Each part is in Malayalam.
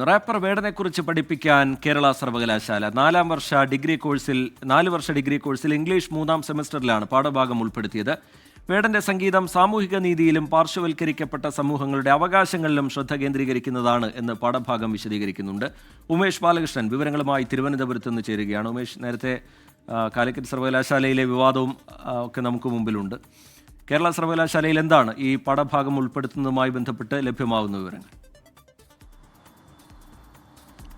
പങ്കുവയ്ക്കുകയായിരുന്നു റാപ്പർ വേടനെക്കുറിച്ച് പഠിപ്പിക്കാൻ കേരള സർവകലാശാല നാലാം വർഷ ഡിഗ്രി കോഴ്സിൽ നാല് വർഷ ഡിഗ്രി കോഴ്സിൽ ഇംഗ്ലീഷ് മൂന്നാം സെമസ്റ്ററിലാണ് പാഠഭാഗം ഉൾപ്പെടുത്തിയത്. വേടന്റെ സംഗീതം സാമൂഹിക നീതിയിലും പാർശ്വവൽക്കരിക്കപ്പെട്ട സമൂഹങ്ങളുടെ അവകാശങ്ങളിലും ശ്രദ്ധ കേന്ദ്രീകരിക്കുന്നതാണ് എന്ന് പാഠഭാഗം വിശദീകരിക്കുന്നുണ്ട്. ഉമേഷ് ബാലകൃഷ്ണൻ വിവരങ്ങളുമായി തിരുവനന്തപുരത്ത് നിന്ന് ചേരുകയാണ്. ഉമേഷ് നേരത്തെ കാലിക്കറ്റ് സർവകലാശാലയിലെ വിവാദവും ഒക്കെ നമുക്ക് മുമ്പിലുണ്ട്. കേരള സർവകലാശാലയിൽ എന്താണ് ഈ പാഠഭാഗം ഉൾപ്പെടുത്തുന്നതുമായി ബന്ധപ്പെട്ട് ലഭ്യമാകുന്ന വിവരങ്ങൾ?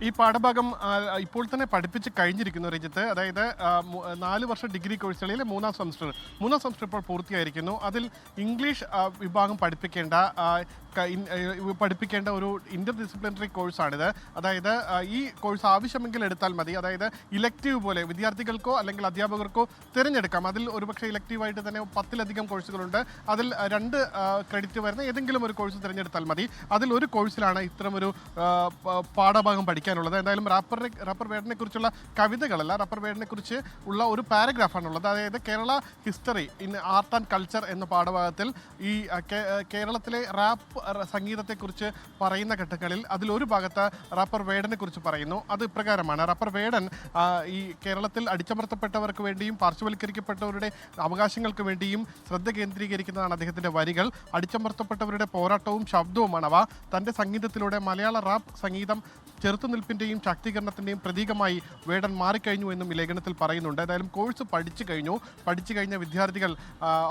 ഈ പാഠഭാഗം ഇപ്പോൾ തന്നെ പഠിപ്പിച്ച് കഴിഞ്ഞിരിക്കുന്നു രഞ്ജിത്ത്. അതായത് നാല് വർഷ ഡിഗ്രി കോഴ്സുകളിലെ മൂന്നാം സെമസ്റ്റർ. മൂന്നാം സെമസ്റ്റർ ഇപ്പോൾ പൂർത്തിയായിരിക്കുന്നു. അതിൽ ഇംഗ്ലീഷ് വിഭാഗം പഠിപ്പിക്കേണ്ട പഠിപ്പിക്കേണ്ട ഒരു ഇന്റർ ഡിസിപ്ലിനറി കോഴ്സാണിത് അതായത് ഈ കോഴ്സ് ആവശ്യമെങ്കിൽ എടുത്താൽ മതി. അതായത് ഇലക്റ്റീവ് പോലെ വിദ്യാർത്ഥികൾക്കോ അല്ലെങ്കിൽ അധ്യാപകർക്കോ തിരഞ്ഞെടുക്കാം. അതിൽ ഒരുപക്ഷെ ഇലക്റ്റീവായിട്ട് തന്നെ പത്തിലധികം കോഴ്സുകളുണ്ട് അതിൽ രണ്ട് ക്രെഡിറ്റ് വരുന്ന ഏതെങ്കിലും ഒരു കോഴ്സ് തിരഞ്ഞെടുത്താൽ മതി. അതിൽ ഒരു കോഴ്സിലാണ് ഇത്തരം ഒരു പാഠഭാഗം പഠിക്കാനുള്ളത്. എന്തായാലും റാപ്പറിനെ റാപ്പർ വേഡിനെ കുറിച്ചുള്ള കവിതകളല്ല റാപ്പർ വേഡിനെ കുറിച്ച് ഉള്ള ഒരു പാരഗ്രാഫാണുള്ളത് അതായത് Kerala history in art and culture എന്ന പാഠഭാഗത്തിൽ ഈ കേരളത്തിലെ റാപ്പ് സംഗീതത്തെക്കുറിച്ച് പറയുന്ന ഘട്ടങ്ങളിൽ അതിലൊരു ഭാഗത്ത് റാപ്പർ വേടനെ കുറിച്ച് പറയുന്നു. അത് ഇപ്രകാരമാണ്. റാപ്പർ വേടൻ ഈ കേരളത്തിൽ അടിച്ചമർത്തപ്പെട്ടവർക്ക് വേണ്ടിയും പാർശ്വവൽക്കരിക്കപ്പെട്ടവരുടെ അവകാശങ്ങൾക്ക് വേണ്ടിയും ശ്രദ്ധ കേന്ദ്രീകരിക്കുന്നതാണ് അദ്ദേഹത്തിന്റെ വരികൾ. അടിച്ചമർത്തപ്പെട്ടവരുടെ പോരാട്ടവും ശബ്ദവുമാണ് അവ. തന്റെ സംഗീതത്തിലൂടെ മലയാള റാപ്പ് സംഗീതം ചെറുത്തുനിൽപ്പിന്റെയും ശാക്തീകരണത്തിന്റെയും പ്രതീകമായി വേടൻ മാറിക്കഴിഞ്ഞു എന്നും ഈ ലേഖനത്തിൽ പറയുന്നുണ്ട്. ഏതായാലും കോഴ്സ് പഠിച്ചു കഴിഞ്ഞു. പഠിച്ചു കഴിഞ്ഞ വിദ്യാർത്ഥികൾ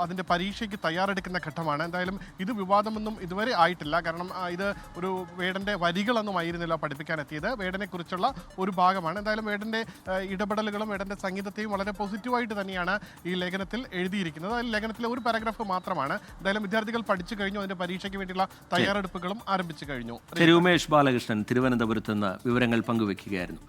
അതിന്റെ അതിന്റെ പരീക്ഷയ്ക്ക് തയ്യാറെടുക്കുന്ന ഘട്ടമാണ്. എന്തായാലും ഇത് വിവാദമൊന്നും ഇതുവരെ ആയിട്ടില്ല. കാരണം ഇത് ഒരു വേടന്റെ വരികളൊന്നും ആയിരുന്നില്ല പഠിപ്പിക്കാൻ എത്തിയത്. വേടനെ കുറിച്ചുള്ള ഒരു ഭാഗമാണ്. എന്തായാലും വേടന്റെ ആ, ഇടപെടലുകളും വേടന്റെ സംഗീതത്തെയും വളരെ പോസിറ്റീവായിട്ട് തന്നെയാണ് ഈ ലേഖനത്തിൽ എഴുതിയിരിക്കുന്നത്. അതിൽ ലേഖനത്തിലെ ഒരു പാരഗ്രാഫ് മാത്രമാണ്. എന്തായാലും വിദ്യാർത്ഥികൾ പഠിച്ചു കഴിഞ്ഞു. അതിന്റെ പരീക്ഷയ്ക്ക് വേണ്ടിയുള്ള തയ്യാറെടുപ്പുകളും ആരംഭിച്ചു കഴിഞ്ഞു. ശരി ഉമേഷ് ബാലകൃഷ്ണൻ തിരുവനന്തപുരത്ത് വിവരങ്ങൾ പങ്കുവയ്ക്കുകയായിരുന്നു